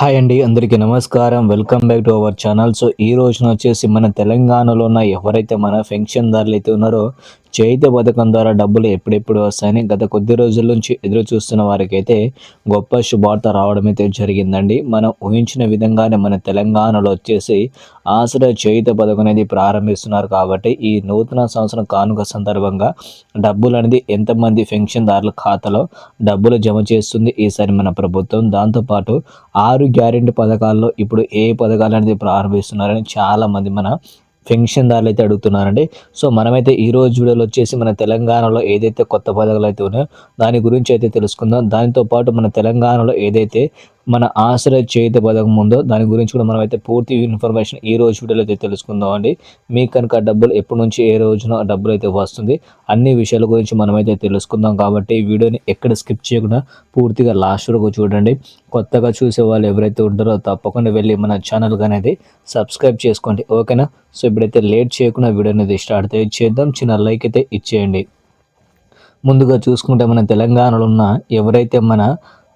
Hi అండి అందరికీ నమస్కారం. Welcome back to our channel. So ఈ రోజున వచ్చేసి మన తెలంగాణలో ఉన్న ఎవరైతే మన పెన్షన్దారులు అయితే ఉన్నారో చేయిత పథకం ద్వారా డబ్బులు ఎప్పుడెప్పుడు వస్తాయని గత కొద్ది రోజుల నుంచి ఎదురు చూస్తున్న వారికైతే గొప్ప శుభార్త రావడం అయితే జరిగిందండి. మనం ఊహించిన విధంగానే మన తెలంగాణలో వచ్చేసి ఆసరా చేయిత పథకం అనేది ప్రారంభిస్తున్నారు కాబట్టి ఈ నూతన సంవత్సరం కానుక సందర్భంగా డబ్బులు అనేది ఎంతమంది పెన్షన్దారుల ఖాతాలో డబ్బులు జమ చేస్తుంది ఈసారి మన ప్రభుత్వం. దాంతోపాటు ఆరు గ్యారెంటీ పథకాల్లో ఇప్పుడు ఏ పథకాలు అనేది ప్రారంభిస్తున్నారని చాలామంది మన పెన్షన్దారులు అయితే అడుగుతున్నారండి. సో మనమైతే ఈ రోజు వీడియోలో వచ్చేసి మన తెలంగాణలో ఏదైతే కొత్త పథకాలు అయితే ఉన్నాయో దాని గురించి అయితే తెలుసుకుందాం. దానితో పాటు మన తెలంగాణలో ఏదైతే మన ఆశ్రయ చేత పథకం ఉందో దాని గురించి కూడా మనం అయితే పూర్తి ఇన్ఫర్మేషన్ ఈ రోజు వీడియోలో అయితే తెలుసుకుందాం అండి మీకు కనుక డబ్బులు ఎప్పటి నుంచి ఏ రోజున డబ్బులు అయితే వస్తుంది అన్ని విషయాల గురించి మనమైతే తెలుసుకుందాం కాబట్టి ఈ వీడియోని ఎక్కడ స్కిప్ చేయకుండా పూర్తిగా లాస్ట్ వరకు చూడండి. కొత్తగా చూసే వాళ్ళు ఎవరైతే ఉంటారో తప్పకుండా వెళ్ళి మన ఛానల్ అనేది సబ్స్క్రైబ్ చేసుకోండి. ఓకేనా? సో ఇప్పుడైతే లేట్ చేయకుండా వీడియో అనేది స్టార్ట్ అయితే చేద్దాం. చిన్న లైక్ అయితే ఇచ్చేయండి. ముందుగా చూసుకుంటే మన తెలంగాణలో ఉన్న ఎవరైతే మన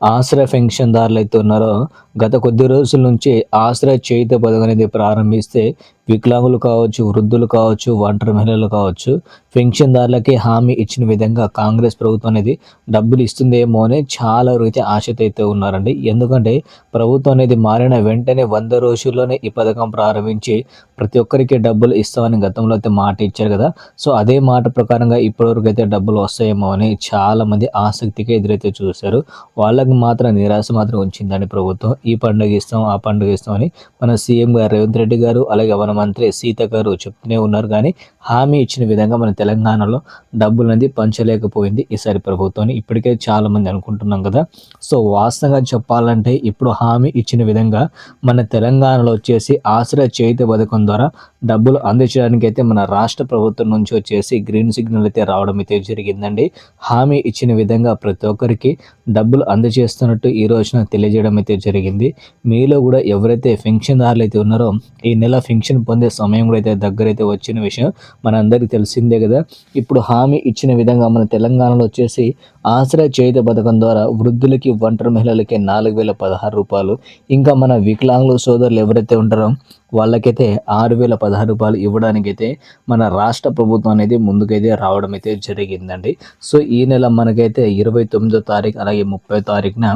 ఆశ్రయ పెన్షన్దారులు అయితే ఉన్నారో గత కొద్ది రోజుల నుంచి ఆశ్రయ చేయుత పథకం అనేది ప్రారంభిస్తే వికలాంగులు కావచ్చు వృద్ధులు కావచ్చు ఒంటరి మహిళలు కావచ్చు పెన్షన్దారులకి హామీ ఇచ్చిన విధంగా కాంగ్రెస్ ప్రభుత్వం అనేది డబ్బులు ఇస్తుందేమో అని చాలా అయితే ఆశతో అయితే ఉన్నారండి. ఎందుకంటే ప్రభుత్వం అనేది మారిన వెంటనే వంద రోజుల్లోనే ఈ పథకం ప్రారంభించి ప్రతి ఒక్కరికి డబ్బులు ఇస్తామని గతంలో అయితే మాట ఇచ్చారు కదా. సో అదే మాట ప్రకారంగా ఇప్పటివరకు అయితే డబ్బులు వస్తాయేమో అని చాలామంది ఆసక్తిగా ఎదురైతే చూశారు. వాళ్ళకి మాత్రం నిరాశ మాత్రం ఉంచిందండి ప్రభుత్వం. ఈ పండుగ ఇస్తాం ఆ పండుగ ఇస్తాం అని మన సీఎం గారు రేవంత్ రెడ్డి గారు అలాగే మన మంత్రి సీత గారు చెప్తూనే ఉన్నారు. కానీ హామీ ఇచ్చిన విధంగా మన తెలంగాణలో డబ్బులు అనేది పంచలేకపోయింది ఈసారి ప్రభుత్వాన్ని ఇప్పటికే చాలామంది అనుకుంటున్నాం కదా. సో వాస్తవంగా చెప్పాలంటే ఇప్పుడు హామీ ఇచ్చిన విధంగా మన తెలంగాణలో వచ్చేసి ఆశ్రయ చేతి పథకం ద్వారా డబ్బులు అందించడానికి అయితే మన రాష్ట్ర ప్రభుత్వం నుంచి వచ్చేసి గ్రీన్ సిగ్నల్ అయితే రావడం అయితే జరిగిందండి. హామీ ఇచ్చిన విధంగా ప్రతి ఒక్కరికి డబ్బులు అందజేస్తున్నట్టు ఈ రోజున తెలియజేయడం అయితే జరిగింది. మీలో కూడా ఎవరైతే పెన్షన్దారులు అయితే ఉన్నారో ఈ నెల పెన్షన్ పొందే సమయం కూడా అయితే దగ్గర అయితే వచ్చిన విషయం మనందరికీ తెలిసిందే కదా. ఇప్పుడు హామీ ఇచ్చిన విధంగా మన తెలంగాణలో వచ్చేసి ఆశ్రయ చేయుత పథకం ద్వారా వృద్ధులకి ఒంటరి మహిళలకి నాలుగు వేల పదహారు రూపాయలు. ఇంకా మన వికలాంగుల సోదరులు ఎవరైతే ఉంటారో వాళ్ళకైతే ఆరు వేల పదహారు రూపాయలు ఇవ్వడానికైతే మన రాష్ట్ర ప్రభుత్వం అనేది ముందుకైతే రావడం అయితే జరిగిందండి. సో ఈ నెల మనకైతే ఇరవై తొమ్మిదో తారీఖు అలాగే ముప్పై తారీఖున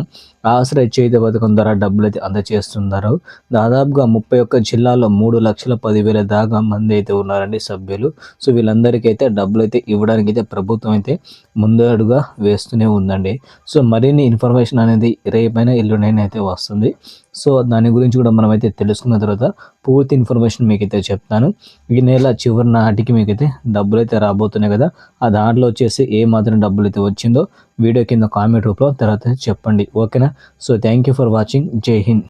ఆశ్రయ చేత పథకం ద్వారా డబ్బులు అయితే అందజేస్తున్నారు దాదాపుగా ముప్పై ఒక్క జిల్లాల్లో మూడు లక్షల పదివేల దాకా మంది అయితే ఉన్నారండి సభ్యులు. సో వీళ్ళందరికీ అయితే డబ్బులు అయితే ఇవ్వడానికి అయితే ప్రభుత్వం అయితే ముందడుగా వేస్తూనే ఉందండి. సో మరిన్ని ఇన్ఫర్మేషన్ అనేది రేపైనా ఎల్లుండైనా అయితే వస్తుంది. సో దాని గురించి కూడా మనమైతే తెలుసుకున్న తర్వాత పూర్తి ఇన్ఫర్మేషన్ మీకైతే చెప్తాను. ఈ నెల చివరి నాటికి మీకైతే డబ్బులు అయితే రాబోతున్నాయి కదా ఆ దాంట్లో వచ్చేసి ఏ మాత్రం డబ్బులు అయితే వచ్చిందో వీడియో కింద కామెంట్ రూపంలో తర్వాత చెప్పండి. ఓకేనా? So thank you for watching. జై హింద్.